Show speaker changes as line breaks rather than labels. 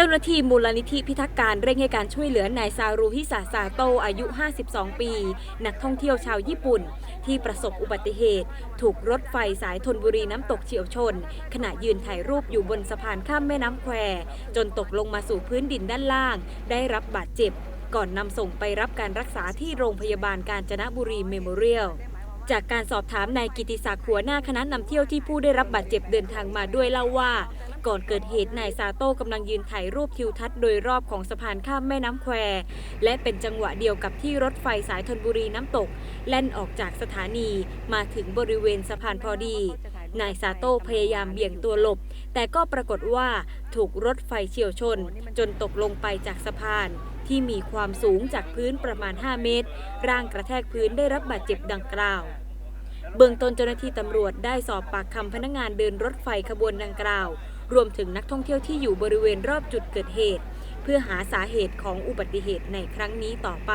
เจ้าหน้าที่มูลนิธิพิทักษ์การเร่งให้การช่วยเหลือนายซารุฮิสาซาโตอายุ 52 ปี นักท่องเที่ยวชาวญี่ปุ่น ที่ประสบอุบัติเหตุ ถูกรถไฟสายธนบุรีน้ำตกเฉียวชน ขณะยืนถ่ายรูปอยู่บนสะพานข้ามแม่น้ำแคว จนตกลงมาสู่พื้นดินด้านล่าง ได้รับบาดเจ็บ ก่อนนำส่งไปรับการรักษาที่โรงพยาบาลกาญจนบุรีเมโมเรียล จากการสอบถามนายกิติศักดิ์หัวหน้าคณะนำเที่ยวที่ผู้ได้รับบาดเจ็บเดินทางมาด้วยเล่าว่า ก่อนเกิดเหตุนายซาโต้กำลังยืนถ่ายรูปทิวทัศน์โดยรอบของสะพานข้ามแม่น้ำแคว และเป็นจังหวะเดียวกับที่รถไฟสายธนบุรีน้ำตก แล่นออกจากสถานีมาถึงบริเวณสะพานพอดี นายซาโต้พยายามเบี่ยงตัวหลบ แต่ก็ปรากฏว่า ถูกรถไฟเฉียวชน จนตกลงไปจากสะพาน ที่มีความสูงจากพื้นประมาณ 5 เมตร ร่างกระแทกพื้นได้รับบาดเจ็บดังกล่าว เบื้องต้นเจ้าหน้าที่ตำรวจได้สอบปากคำพนักงานเดินรถไฟขบวนดังกล่าว รวมถึงนักท่องเที่ยวที่อยู่บริเวณรอบจุดเกิดเหตุ เพื่อหาสาเหตุของอุบัติเหตุในครั้งนี้ต่อไป